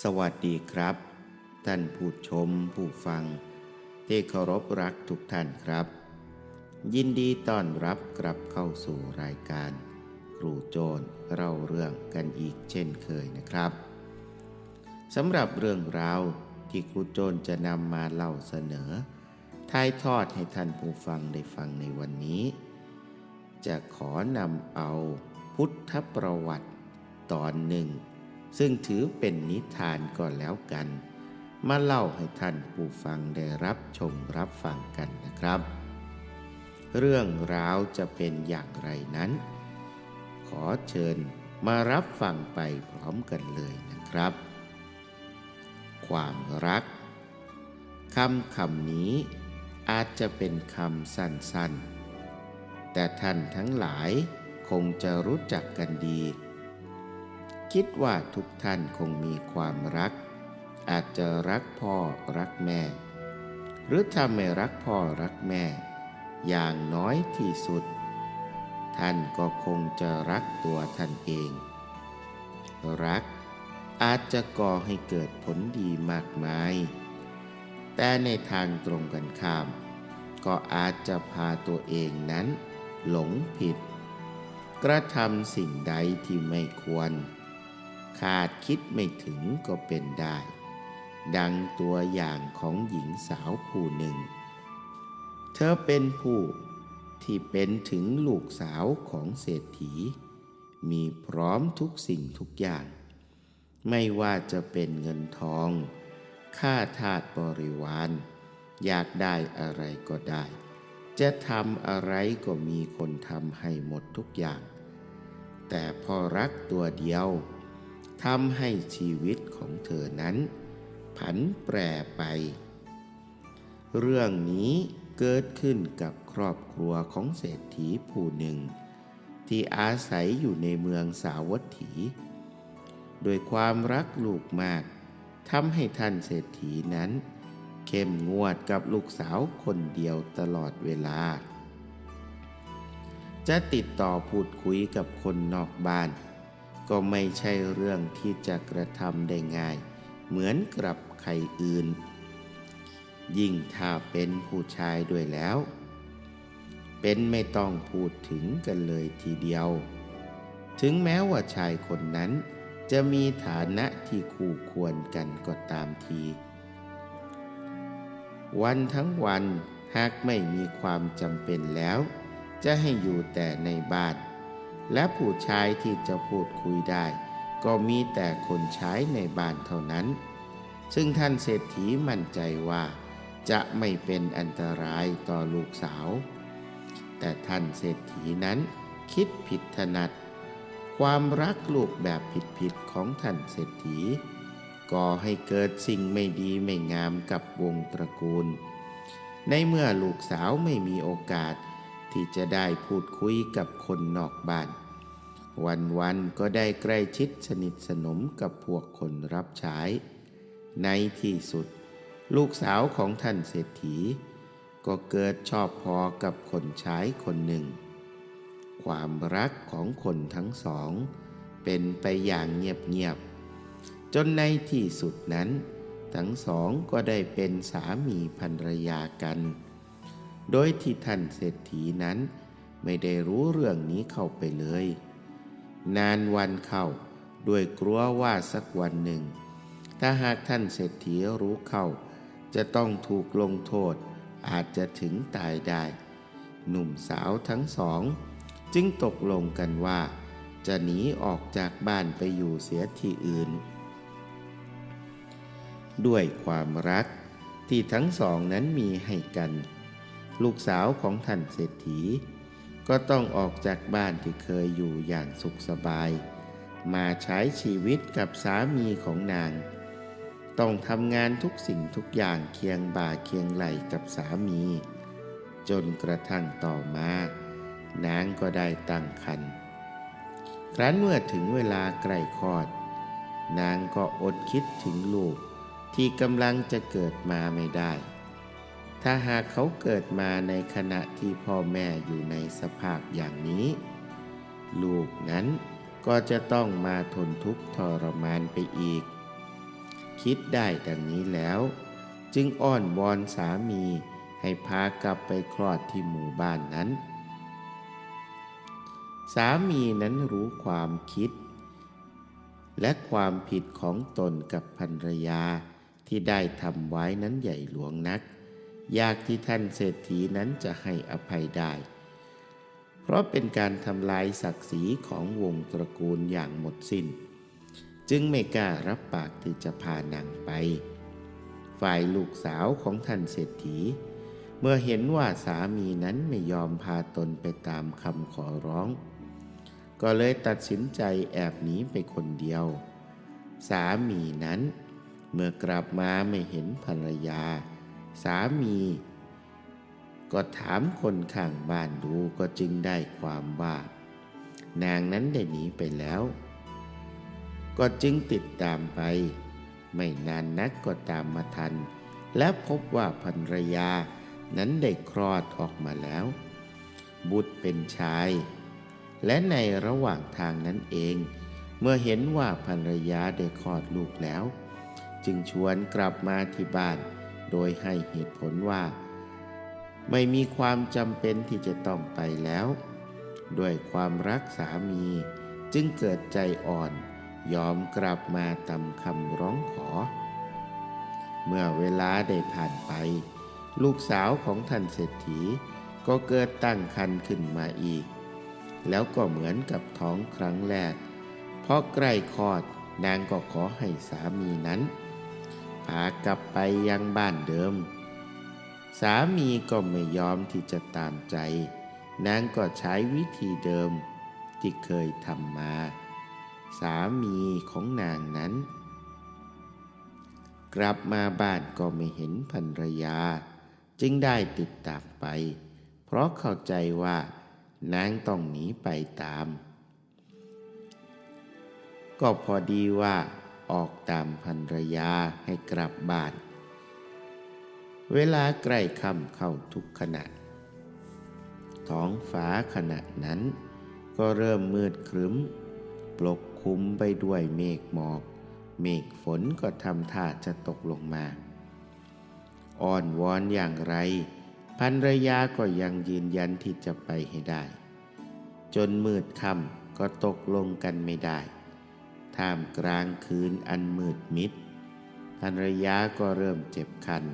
สวัสดีครับ ท่านผู้ชมผู้ฟังที่เคารพรักทุกท่านครับ ยินดีต้อนรับกลับเข้าสู่รายการ ครูโจรเล่าเรื่องกันอีกเช่นเคยนะครับสำหรับเรื่องราวที่ครูโจรจะนำมาเล่าเสนอถ่ายทอดให้ท่านผู้ฟังได้ฟังในวันนี้ จะขอนำเอาพุทธประวัติตอนหนึ่ง ซึ่งถือเป็นนิทานก่อนแล้วกัน มาเล่าให้ท่านผู้ฟังได้รับชมรับฟังกันนะครับ เรื่องราวจะเป็นอย่างไรนั้น ขอเชิญมารับฟังไปพร้อมกันเลยนะครับ ความรักคำคำนี้อาจจะเป็นคำสั้นๆ แต่ท่านทั้งหลายคงจะรู้จักกันดี คิดว่าทุกท่านคงมีความรัก อาจจะรักพ่อรักแม่ หรือถ้าไม่รักพ่อรักแม่ อย่างน้อยที่สุด ท่านก็คงจะรักตัวท่านเอง รักอาจจะก่อให้เกิดผลดีมากมาย แต่ในทางตรงกันข้าม ก็อาจจะพาตัวเองนั้น หลงผิด กระทำสิ่งใดที่ไม่ควร ขาดคิดไม่ถึงก็เป็นได้ ดังตัวอย่างของหญิงสาวผู้หนึ่ง เธอเป็นผู้ที่เป็นถึงลูกสาวของเศรษฐี มีพร้อมทุกสิ่งทุกอย่าง ไม่ว่าจะเป็นเงินทอง ค่าทาสบริวาร อยากได้อะไรก็ได้ จะทำอะไรก็มีคนทำให้หมดทุกอย่าง แต่พอรักตัวเดียว ทำให้ชีวิตของเธอนั้น ผันแปรไป เรื่องนี้เกิดขึ้นกับครอบครัวของเศรษฐีผู้หนึ่ง ที่อาศัยอยู่ในเมืองสาวัตถี โดยความรักลูกมากทำให้ท่านเศรษฐีนั้น เข้มงวดกับลูกสาวคนเดียวตลอดเวลา จะติดต่อพูดคุยกับคนนอกบ้าน ก็ไม่ใช่เรื่องที่จะกระทำได้ง่าย เหมือนกับใครอื่น ยิ่งถ้าเป็นผู้ชายด้วยแล้ว เป็นไม่ต้องพูดถึงกันเลยทีเดียว ถึงแม้ว่าชายคนนั้น จะมีฐานะที่คู่ควรกันก็ตามที วันทั้งวันหากไม่มีความจำเป็นแล้ว จะให้อยู่แต่ในบ้าน และผู้ชายที่จะพูดคุยได้ ก็มีแต่คนใช้ในบ้านเท่านั้น ซึ่งท่านเศรษฐีมั่นใจว่า จะไม่เป็นอันตรายต่อลูกสาว แต่ท่านเศรษฐีนั้นคิดผิดถนัด ความรักลูกแบบผิดๆของท่านเศรษฐีก่อให้เกิดสิ่งไม่ดีไม่งามกับวงตระกูล ในเมื่อลูกสาวไม่มีโอกาสที่จะได้พูดคุยกับคนนอกบ้าน วันๆก็ได้ใกล้ชิดสนิทสนมกับพวกคนรับใช้ ในที่สุด ลูกสาวของท่านเศรษฐี ก็เกิดชอบพอกับคนใช้คนหนึ่ง ความรักของคนทั้งสอง เป็นไปอย่างเงียบๆ จนในที่สุดนั้น ทั้งสองก็ได้เป็นสามีภรรยากัน โดยที่ท่านเศรษฐีนั้น ไม่ได้รู้เรื่องนี้เข้าไปเลย นานวันเข้า ด้วยกลัวว่าสักวันหนึ่ง ถ้าหากท่านเศรษฐีรู้เข้า จะต้องถูกลงโทษอาจจะถึงตายได้ หนุ่มสาวทั้งสอง จึงตกลงกันว่า จะหนีออกจากบ้านไปอยู่เสียที่อื่น ด้วยความรักที่ทั้งสองนั้นมีให้กัน ลูกสาวของท่านเศรษฐี ก็ต้องออกจากบ้านที่เคยอยู่อย่างสุขสบาย มาใช้ชีวิตกับสามีของนาง ต้องทำงานทุกสิ่งทุกอย่างเคียงบ่าเคียงไหลกับสามี จนกระทั่งต่อมา นางก็ได้ตั้งครรภ์ครั้นเมื่อถึงเวลาใกล้คลอด นางก็อดคิดถึงลูกที่กำลังจะเกิดมาไม่ได้ ถ้าหากเขาเกิดมาในขณะที่พ่อแม่อยู่ในสภาพอย่างนี้ ลูกนั้นก็จะต้องมาทนทุกข์ทรมานไปอีก คิดได้ดังนี้แล้ว จึงอ้อนวอนสามีให้พากลับไปคลอดที่หมู่บ้านนั้น สามีนั้นรู้ความคิด และความผิดของตนกับภรรยาที่ได้ทำไว้นั้นใหญ่หลวงนัก ยากที่ท่านเศรษฐีนั้นจะให้อภัยได้ เพราะเป็นการทำลายศักดิ์ศรีของวงตระกูลอย่างหมดสิน้น จึงไม่กล้ารับปากที่จะพานางไป ฝ่ายลูกสาวของท่านเศรษฐี เมื่อเห็นว่าสามีนั้นไม่ยอมพาตนไปตามคำขอร้อง ก็เลยตัดสินใจแอบหนีไปคนเดียว สามีนั้น เมื่อกลับมาไม่เห็นภรรยา สามี ก็ถามคนข้างบ้านดูก็จึงได้ความว่า นางนั้นได้หนีไปแล้ว ก็จึงติดตามไป ไม่นานนักก็ตามมาทัน และพบว่าภรรยานั้นได้คลอดออกมาแล้ว บุตรเป็นชาย และในระหว่างทางนั้นเอง เมื่อเห็นว่าภรรยาได้คลอดลูกแล้ว จึงชวนกลับมาที่บ้าน โดยให้เหตุผลว่า ไม่มีความจำเป็นที่จะต้องไปแล้ว ด้วยความรักสามีจึงเกิดใจอ่อน ยอมกลับมาตามคำร้องขอ เมื่อเวลาได้ผ่านไป ลูกสาวของท่านเศรษฐีก็เกิดตั้งคันขึ้นมาอีก แล้วก็เหมือนกับท้องครั้งแรกพอใกล้คลอดนางก็ขอให้สามีนั้น พากลับไปยังบ้านเดิม สามีก็ไม่ยอมที่จะตามใจ นางก็ใช้วิธีเดิมที่เคยทำมา สามีของนางนั้น กลับมาบ้านก็ไม่เห็นภรรยา จึงได้ติดตามไป เพราะเข้าใจว่านางต้องหนีไปตาม ก็พอดีว่า ออกตามภรรยาให้กลับบ้าน เวลาใกล้ค่ำเข้าทุกขณะ ท้องฟ้าขณะนั้น ก็เริ่มมืดครึ้ม ปกคลุมไปด้วยเมฆหมอก เมฆฝนก็ทำท่าจะตกลงมาอ่อนวอนอย่างไรภรรยาก็ยังยืนยันที่จะไปให้ได้ จนมืดค่ำก็ตกลงกันไม่ได้ ท่ามกลางคืนอันมืดมิดภรรยาก็เริ่มเจ็บคัน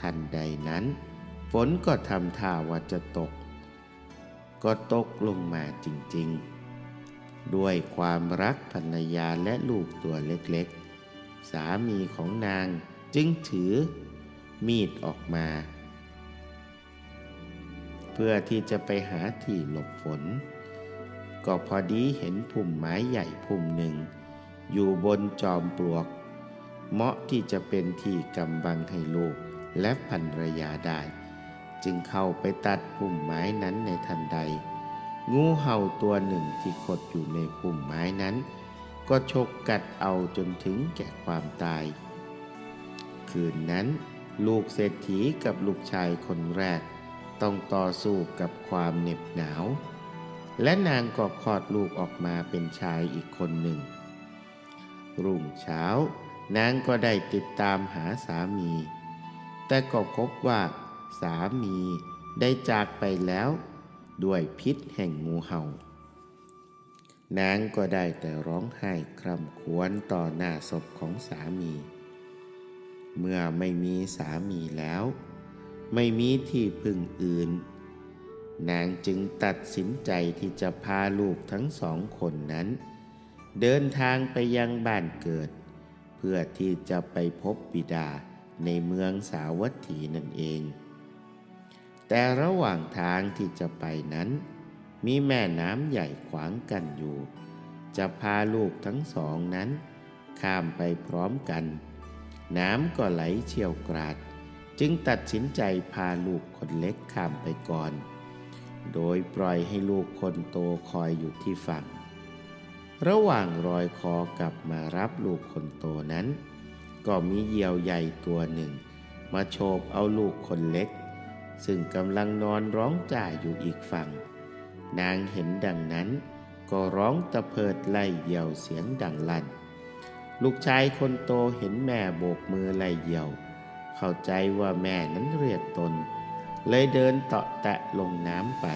ทันใดนั้น ฝนก็ทำท่าว่าจะตก ก็ตกลงมาจริงๆ ด้วยความรักภรรยาและลูกตัวเล็กๆ สามีของนางจึงถือมีดออกมา เพื่อที่จะไปหาที่หลบฝน ก็พอดีเห็นพุ่มไม้ใหญ่พุ่มหนึ่ง อยู่บนจอมปลวก เหมาะที่จะเป็นที่กำบังให้ลูกและภรรยาได้ จึงเข้าไปตัดพุ่มไม้นั้นในทันใด งูเห่าตัวหนึ่งที่ขดอยู่ในพุ่มไม้นั้น ก็ฉกกัดเอาจนถึงแก่ความตาย คืนนั้นลูกเศรษฐีกับลูกชายคนแรก ต้องต่อสู้กับความเหน็บหนาว และนางก็คลอดลูกออกมาเป็นชายอีกคนหนึ่ง รุ่งเช้า นางก็ได้ติดตามหาสามี แต่ก็พบว่าสามีได้จากไปแล้ว ด้วยพิษแห่งงูเห่า นางก็ได้แต่ร้องไห้คร่ำควรต่อหน้าศพของสามี เมื่อไม่มีสามีแล้ว ไม่มีที่พึ่งอื่น นางจึงตัดสินใจที่จะพาลูกทั้งสองคนนั้น เดินทางไปยังบ้านเกิด เพื่อที่จะไปพบบิดาในเมืองสาวัตถีนั่นเอง แต่ระหว่างทางที่จะไปนั้น มีแม่น้ำใหญ่ขวางกันอยู่ จะพาลูกทั้งสองนั้น ข้ามไปพร้อมกัน น้ำก็ไหลเชี่ยวกราด จึงตัดสินใจพาลูกคนเล็กข้ามไปก่อน โดยปล่อยให้ลูกคนโตคอยอยู่ที่ฝั่ง ระหว่างรอยคอกลับมารับลูกคนโตนั้น ก็มีเหยี่ยวใหญ่ตัวหนึ่ง มาโฉบเอาลูกคนเล็ก ซึ่งกำลังนอนร้องจ่ายอยู่อีกฝั่ง นางเห็นดังนั้น ก็ร้องตะเพิดไล่เหยี่ยวเสียงดังลั่น ลูกชายคนโตเห็นแม่โบกมือไล่เหยี่ยว เข้าใจว่าแม่นั้นเรียกตน เลยเดินเตาะแตะลงน้ำไป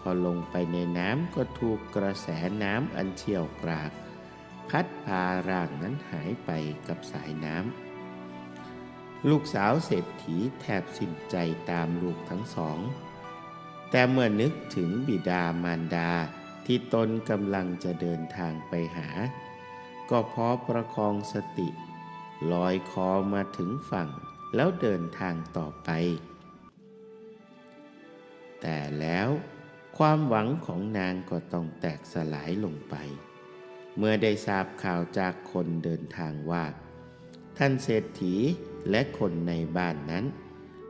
พอลงไปในน้ำก็ถูกกระแสน้ำอันเชี่ยวกราก พัดพาร่างนั้นหายไปกับสายน้ำลูกสาวเศรษฐีแทบสิ้นใจตามลูกทั้งสอง แต่เมื่อนึกถึงบิดามารดาที่ตนกำลังจะเดินทางไปหา ก็พอประคองสติ ลอยคอมาถึงฝั่งแล้วเดินทางต่อไป แต่แล้วความหวังของนางก็ต้องแตกสลายลงไป เมื่อได้ทราบข่าวจากคนเดินทางว่า ท่านเศรษฐีและคนในบ้านนั้น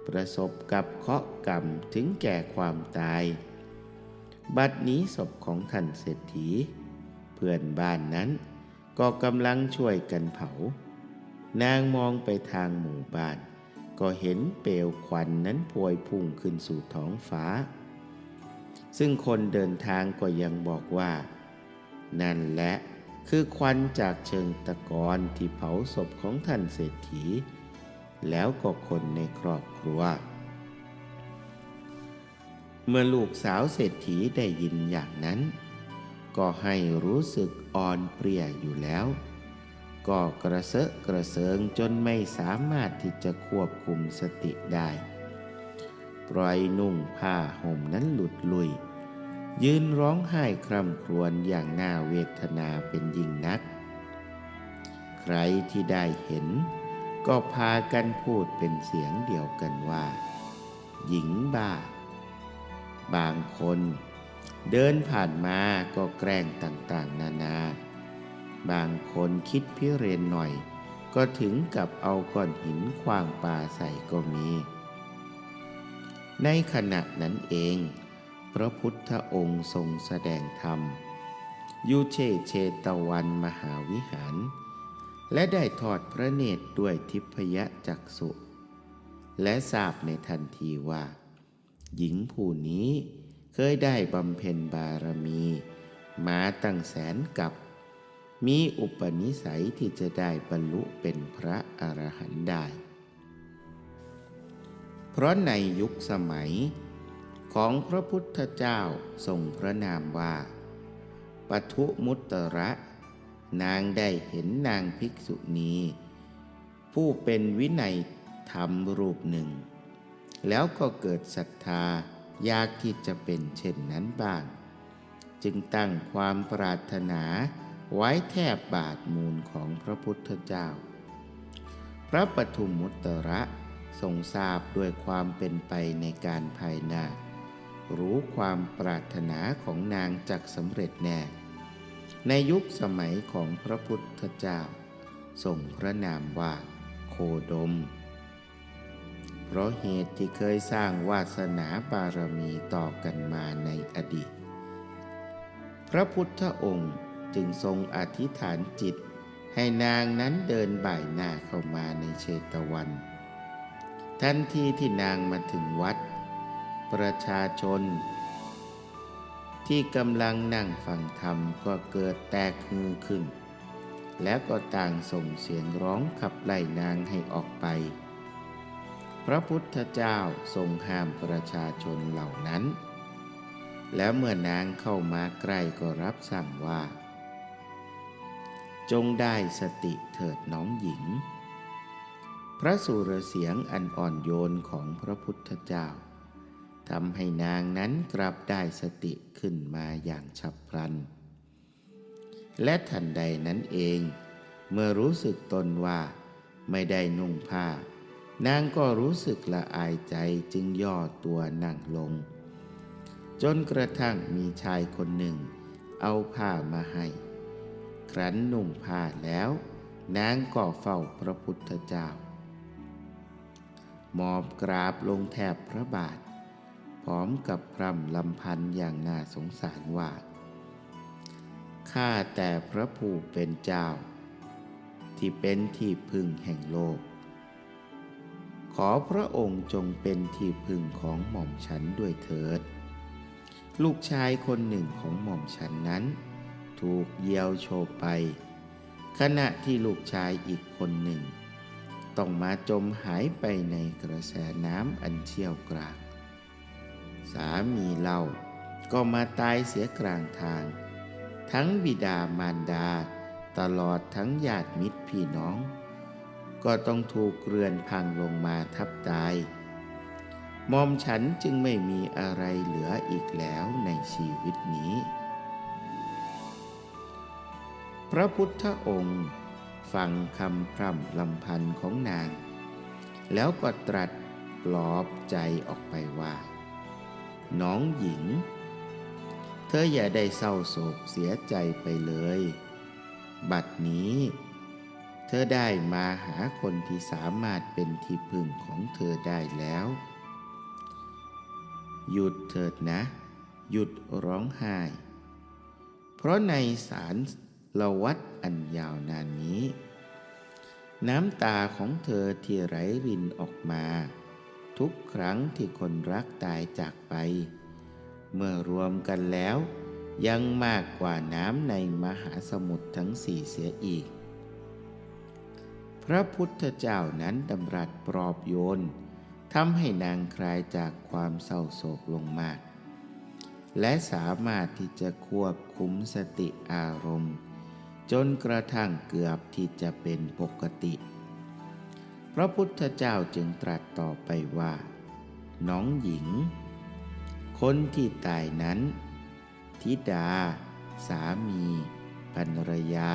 ประสบกับเคราะห์กรรมถึงแก่ความตาย บัดนี้ศพของท่านเศรษฐี เพื่อนบ้านนั้นก็กำลังช่วยกันเผา นางมองไปทางหมู่บ้าน ก็เห็นเปลวควันนั้นพวยพุ่งขึ้นสู่ท้องฟ้า ซึ่งคนเดินทางก็ยังบอกว่า นั่นแหละคือควันจากเชิงตะกอนที่เผาศพของท่านเศรษฐี แล้วก็คนในครอบครัว เมื่อลูกสาวเศรษฐีได้ยินอย่างนั้น ก็ให้รู้สึกอ่อนเปรียอยู่แล้ว ก็กระเซาะกระเซิงจนไม่สามารถที่จะควบคุมสติได้ ปล่อยนุ่งผ้าห่มนั้นหลุดลุย ยืนร้องไห้คร่ำครวญอย่างน่าเวทนาเป็นยิ่งนัก ใครที่ได้เห็น ก็พากันพูดเป็นเสียงเดียวกันว่า หญิงบ้า บางคน เดินผ่านมาก็แกล้งต่างๆ นานา บางคนคิดพิเรนหน่อย ก็ถึงกับเอาก้อนหินขว้างปาใส่ก็มี ในขณะนั้นเอง พระพุทธองค์ทรงแสดงธรรมยูเชเชตวันมหาวิหาร และได้ทอดพระเนตรด้วยทิพยจักษุ และทราบในทันทีว่า หญิงผู้นี้เคยได้บำเพ็ญบารมี มาตั้งแสนกับ มีอุปนิสัยที่จะได้บรรลุเป็นพระอรหันต์ได้ เพราะในยุคสมัยของพระพุทธเจ้าทรงพระนามว่าปทุมุตระ นางได้เห็นนางภิกษุณีผู้เป็นวินัยธรรมรูปหนึ่ง แล้วก็เกิดศรัทธาอยากที่จะเป็นเช่นนั้นบ้าง จึงตั้งความปรารถนา ไว้แทบบาทมูลของพระพุทธเจ้า พระปทุมมุตระทรงทราบด้วยความเป็นไปในการภายหน้า รู้ความปรารถนาของนางจักสำเร็จแน่ ในยุคสมัยของพระพุทธเจ้าทรงพระนามว่า โคดม เพราะเหตุที่เคยสร้างวาสนาบารมีต่อกันมาในอดีต พระพุทธองค์ จึงทรงอธิษฐานจิต ให้นางนั้นเดินบ่ายหน้าเข้ามาในเชตวัน ทันทีที่นางมาถึงวัด ประชาชน ที่กำลังนั่งฟังธรรมก็เกิดแตกฮือขึ้น แล้วก็ต่างส่งเสียงร้องขับไล่นางให้ออกไป พระพุทธเจ้าทรงห้ามประชาชนเหล่านั้นแล้วเมื่อนางเข้ามาใกล้ก็รับสั่งว่า จงได้สติเถิดน้องหญิง พระสุรเสียงอันอ่อนโยนของพระพุทธเจ้าทำให้นางนั้นกลับได้สติขึ้นมาอย่างฉับพลัน และทันใดนั้นเอง เมื่อรู้สึกตนว่าไม่ได้นุ่งผ้า นางก็รู้สึกละอายใจจึงย่อตัวนั่งลง จนกระทั่งมีชายคนหนึ่ง เอาผ้ามาให้ ครั้นนุ่งผ้าแล้ว นางก็เฝ้าพระพุทธเจ้ามอบกราบลงแทบพระบาท พร้อมกับพร่ำลำพันอย่างน่าสงสารว่า ข้าแต่พระผู้เป็นเจ้า ที่เป็นที่พึ่งแห่งโลก ขอพระองค์จงเป็นที่พึ่งของหม่อมฉันด้วยเถิด ลูกชายคนหนึ่งของหม่อมฉันนั้น ถูกเยียวโชไป ขณะที่ลูกชายอีกคนหนึ่ง ต้องมาจมหายไปในกระแสน้ำอันเชี่ยวกราก สามีเล่าก็มาตายเสียกลางทาง ทั้งบิดามารดา ตลอดทั้งญาติมิตรพี่น้อง ก็ต้องถูกเรือนพังลงมาทับตายมอมฉันจึงไม่มีอะไรเหลืออีกแล้วในชีวิตนี้ พระพุทธองค์ ฟังคำพร่ำลำพันของนาง แล้วก็ตรัสปลอบใจออกไปว่า น้องหญิง เธออย่าได้เศร้าโศกเสียใจไปเลย บัดนี้ เธอได้มาหาคนที่สามารถเป็นที่พึ่งของเธอได้แล้ว หยุดเถิดนะ หยุดร้องไห้ เพราะในสาร ละวัดอันยาวนานนี้ น้ำตาของเธอที่ไหลรินออกมา ทุกครั้งที่คนรักตายจากไป เมื่อรวมกันแล้ว ยังมากกว่าน้ำในมหาสมุทรทั้งสี่เสียอีก พระพุทธเจ้านั้นดำรัสปลอบโยนทำให้นางคลายจากความเศร้าโศกลงมาก และสามารถที่จะควบคุมสติอารมณ์ จนกระทั่งเกือบที่จะเป็นปกติ พระพุทธเจ้าจึงตรัสต่อไปว่า น้องหญิง คนที่ตายนั้น ธิดา สามีภรรยา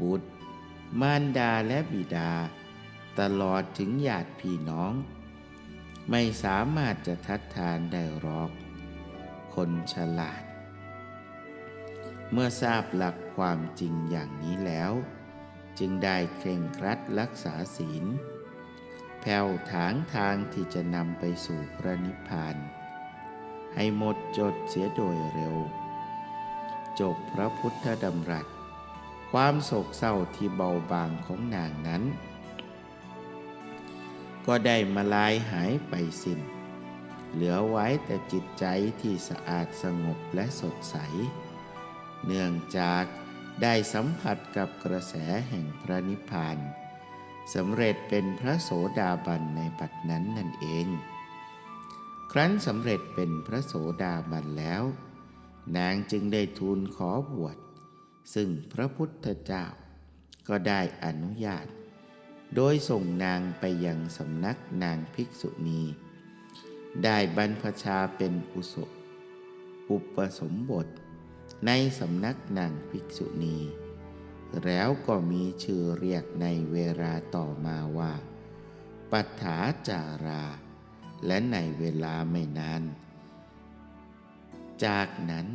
บุตร มารดาและบิดา ตลอดถึงญาติพี่น้อง ไม่สามารถจะทัดทานได้หรอก คนฉลาด เมื่อทราบหลักความจริงอย่างนี้แล้ว จึงได้เคร่งครัดรักษาศีล แผ่วถางทางที่จะนำไปสู่พระนิพพาน ให้หมดจดเสียโดยเร็ว จบพระพุทธดำรัส ความโศกเศร้าที่เบาบางของนางนั้น ก็ได้มาลายหายไปสิ้น เหลือไว้แต่จิตใจที่สะอาดสงบและสดใส เนื่องจากได้สัมผัสกับกระแสแห่งพระนิพพานสำเร็จเป็นพระโสดาบันในปัจนั้นนั่นเอง ครั้นสำเร็จเป็นพระโสดาบันแล้ว นางจึงได้ทูลขอบวช ซึ่งพระพุทธเจ้า ก็ได้อนุญาต โดยส่งนางไปยังสำนักนางภิกษุณี ได้บรรพชาเป็นอุสอุปสมบท ในสำนักนางภิกษุณี แล้วก็มีชื่อเรียกในเวลาต่อมาว่า ปัฏฐาจารา และในเวลาไม่นาน จากนั้น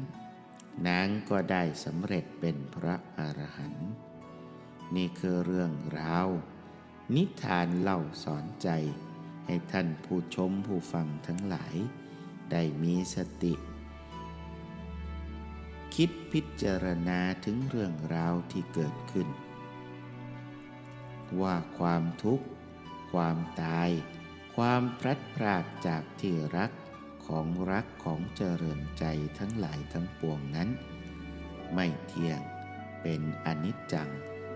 นางก็ได้สำเร็จเป็นพระอรหันต์นี่คือเรื่องราว นิทานเล่าสอนใจ ให้ท่านผู้ชมผู้ฟังทั้งหลาย ได้มีสติ คิดพิจารณาถึงเรื่องราวที่เกิดขึ้น ว่าความทุกข์ ความตาย ความพลัดพรากจากที่รักของรักของเจริญใจทั้งหลายทั้งปวงนั้น ไม่เที่ยงเป็นอนิจจัง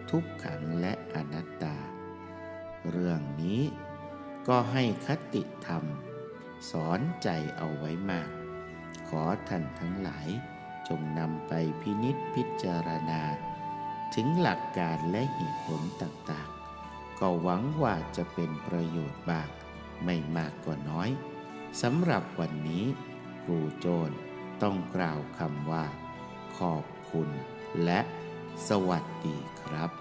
ทุกขังและอนัตตา เรื่องนี้ก็ให้คติธรรม สอนใจเอาไว้มาก ขอท่านทั้งหลาย จงนำไปพินิษพิจารณา ถึงหลักการและเหตุผลต่างๆ ก็หวังว่าจะเป็นประโยชน์บ้าง ไม่มากก็น้อยสำหรับวันนี้ ครูโจนต้องกล่าวคำว่า ขอบคุณและสวัสดีครับ